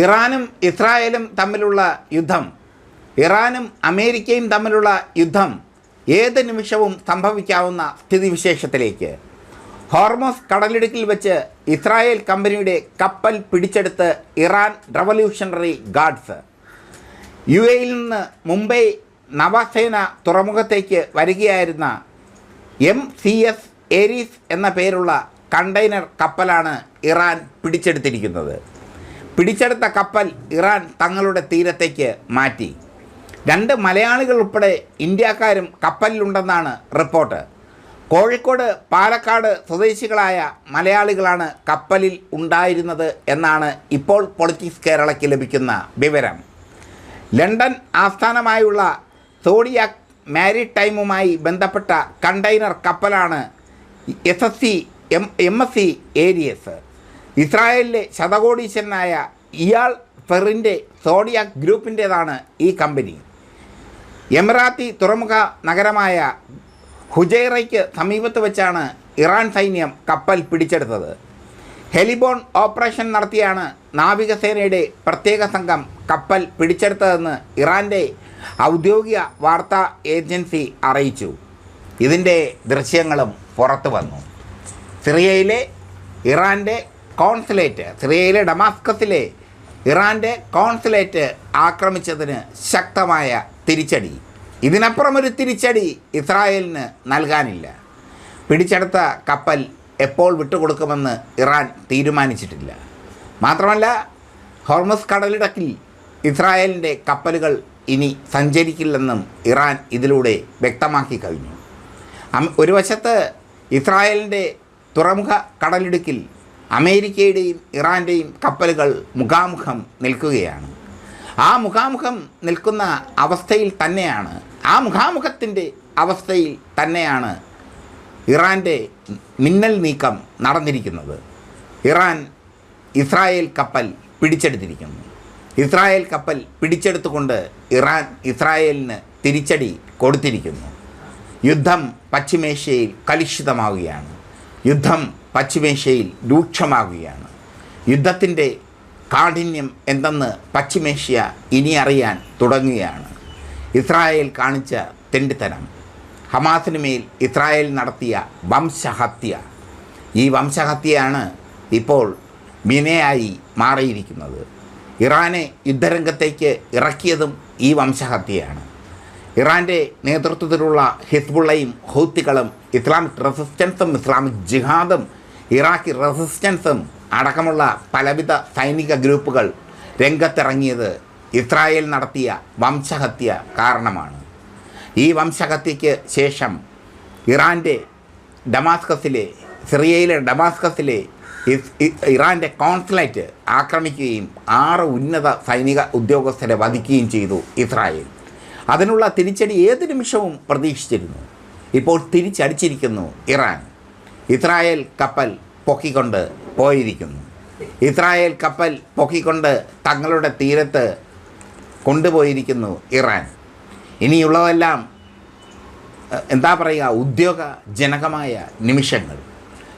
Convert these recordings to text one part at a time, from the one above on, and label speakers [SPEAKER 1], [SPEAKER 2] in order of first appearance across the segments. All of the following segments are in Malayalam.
[SPEAKER 1] ഇറാനും ഇസ്രായേലും തമ്മിലുള്ള യുദ്ധം ഇറാനും അമേരിക്കയും തമ്മിലുള്ള യുദ്ധം ഏത് നിമിഷവും സംഭവിക്കാവുന്ന സ്ഥിതിവിശേഷത്തിലേക്ക്. ഹോർമോസ് കടലിടുക്കിൽ വെച്ച് ഇസ്രായേൽ കമ്പനിയുടെ കപ്പൽ പിടിച്ചെടുത്ത് ഇറാൻ റവല്യൂഷണറി ഗാർഡ്സ്. യു എയിൽ നിന്ന് മുംബൈ നവസേന തുറമുഖത്തേക്ക് വരികയായിരുന്ന എം സി എസ് ഏരീസ് എന്ന പേരുള്ള കണ്ടെയ്നർ കപ്പലാണ് ഇറാൻ പിടിച്ചെടുത്തിരിക്കുന്നത്. പിടിച്ചെടുത്ത കപ്പൽ ഇറാൻ തങ്ങളുടെ തീരത്തേക്ക് മാറ്റി. രണ്ട് മലയാളികൾ ഉൾപ്പെടെ ഇന്ത്യക്കാരും കപ്പലിലുണ്ടെന്നാണ് റിപ്പോർട്ട്. കോഴിക്കോട് പാലക്കാട് സ്വദേശികളായ മലയാളികളാണ് കപ്പലിൽ ഉണ്ടായിരുന്നത് എന്നാണ് ഇപ്പോൾ പൊളിറ്റിക്സ് കേരളയ്ക്ക് ലഭിക്കുന്ന വിവരം. ലണ്ടൻ ആസ്ഥാനമായുള്ള സോഡിയാക് മാരിടൈമുമായി ബന്ധപ്പെട്ട container കപ്പലാണ് S S C M M S C Aries. ഇസ്രായേലിലെ ശതകോടീശ്വരനായ ഇയാൾ ഫെറിന്റെ സോഡിയാക് ഗ്രൂപ്പിന്റേതാണ് ഈ കമ്പനി. എമിറാത്തി തുറമുഖ നഗരമായ ഹുജൈറയ്ക്ക് സമീപത്ത് വെച്ചാണ് ഇറാൻ സൈന്യം കപ്പൽ പിടിച്ചെടുത്തത്. ഹെലിബോൺ ഓപ്പറേഷൻ നടത്തിയാണ് നാവികസേനയുടെ പ്രത്യേക സംഘം കപ്പൽ പിടിച്ചെടുത്തതെന്ന് ഇറാന്റെ ഔദ്യോഗിക വാർത്താ ഏജൻസി അറിയിച്ചു. ഇതിന്റെ ദൃശ്യങ്ങളും പുറത്തു വന്നു. സിറിയയിലെ ഇറാന്റെ കോൺസുലേറ്റ് സിറിയയിലെ ഡമാസ്കസിലെ ഇറാന്റെ കോൺസുലേറ്റ് ആക്രമിച്ചതിന് ശക്തമായ തിരിച്ചടി. ഇതിനപ്പുറം ഒരു തിരിച്ചടി ഇസ്രായേലിന് നൽകാനില്ല. പിടിച്ചെടുത്ത കപ്പൽ എപ്പോൾ വിട്ടുകൊടുക്കുമെന്ന് ഇറാൻ തീരുമാനിച്ചിട്ടില്ല. മാത്രമല്ല ഹോർമസ് കടലിടക്കിൽ ഇസ്രായേലിന്റെ കപ്പലുകൾ ഇനി സഞ്ചരിക്കില്ലെന്നും ഇറാൻ ഇതിലൂടെ വ്യക്തമാക്കി കഴിഞ്ഞു. ഒരു വശത്ത് ഇസ്രായേലിന്റെ തുറമുഖ കടലിടുക്കിൽ അമേരിക്കയുടെയും ഇറാന്റെയും കപ്പലുകൾ മുഖാമുഖം നിൽക്കുകയാണ്. ആ മുഖാമുഖം നിൽക്കുന്ന അവസ്ഥയിൽ തന്നെയാണ് ആ മുഖാമുഖത്തിന്റെ അവസ്ഥയിൽ തന്നെയാണ് ഇറാന്റെ മിന്നൽ നീക്കം നടന്നിരിക്കുന്നത്. ഇറാൻ ഇസ്രായേൽ കപ്പൽ പിടിച്ചെടുത്തിരിക്കുന്നു. ഇസ്രായേൽ കപ്പൽ പിടിച്ചെടുത്തുകൊണ്ട് ഇറാൻ ഇസ്രായേലിന് തിരിച്ചടി കൊടുത്തിരിക്കുന്നു. യുദ്ധം പശ്ചിമേഷ്യയിൽ കലുഷിതമാവുകയാണ്. യുദ്ധം പശ്ചിമേഷ്യയിൽ രൂക്ഷമാകുകയാണ്. യുദ്ധത്തിന്റെ കാഠിന്യം എന്തെന്ന് പശ്ചിമേഷ്യ ഇനി അറിയാൻ തുടങ്ങുകയാണ്. ഇസ്രായേൽ കാണിച്ച തെണ്ടിത്തരം ഹമാസിന് മേൽ ഇസ്രായേൽ നടത്തിയ വംശഹത്യ. ഈ വംശഹത്യയാണ് ഇപ്പോൾ മിനയായി മാറിയിരിക്കുന്നത്. ഇറാനെ യുദ്ധരംഗത്തേക്ക് ഇറക്കിയതും ഈ വംശഹത്യയാണ്. ഇറാന്റെ നേതൃത്വത്തിലുള്ള ഹിസ്ബുള്ളയും ഹൗത്തികളും ഇസ്ലാമിക് റെസിസ്റ്റൻസും ഇസ്ലാമിക് ജിഹാദും ഇറാഖി റെസിസ്റ്റൻസും അടക്കമുള്ള പലവിധ സൈനിക ഗ്രൂപ്പുകൾ രംഗത്തിറങ്ങിയത് ഇസ്രായേൽ നടത്തിയ വംശഹത്യ കാരണമാണ്. ഈ വംശഹത്യയ്ക്ക് ശേഷം ഇറാന്റെ ഡമാസ്കസിലെ സിറിയയിലെ ഡമാസ്കസിലെ ഇറാന്റെ കോൺസുലേറ്റ് ആക്രമിക്കുകയും ആറ് ഉന്നത സൈനിക ഉദ്യോഗസ്ഥരെ വധിക്കുകയും ചെയ്തു ഇസ്രായേൽ. അതിനുള്ള തിരിച്ചടി ഏത് നിമിഷവും പ്രതീക്ഷിച്ചിരുന്നു. ഇപ്പോൾ തിരിച്ചടിച്ചിരിക്കുന്നു ഇറാൻ. ഇസ്രായേൽ കപ്പൽ പൊക്കിക്കൊണ്ട് പോയിരിക്കുന്നു. ഇസ്രായേൽ കപ്പൽ പൊക്കിക്കൊണ്ട് തങ്ങളുടെ തീരത്ത് കൊണ്ടുപോയിരിക്കുന്നു ഇറാൻ. ഇനിയുള്ളതെല്ലാം എന്താ പറയുക ഉദ്യോഗജനകമായ നിമിഷങ്ങൾ.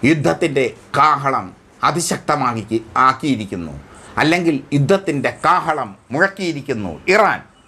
[SPEAKER 1] യുദ്ധത്തിന്റെ കാഹളം അതിശക്തമാക്കി ആക്കിയിരിക്കുന്നു. അല്ലെങ്കിൽ യുദ്ധത്തിന്റെ കാഹളം മുഴക്കിയിരിക്കുന്നു ഇറാൻ.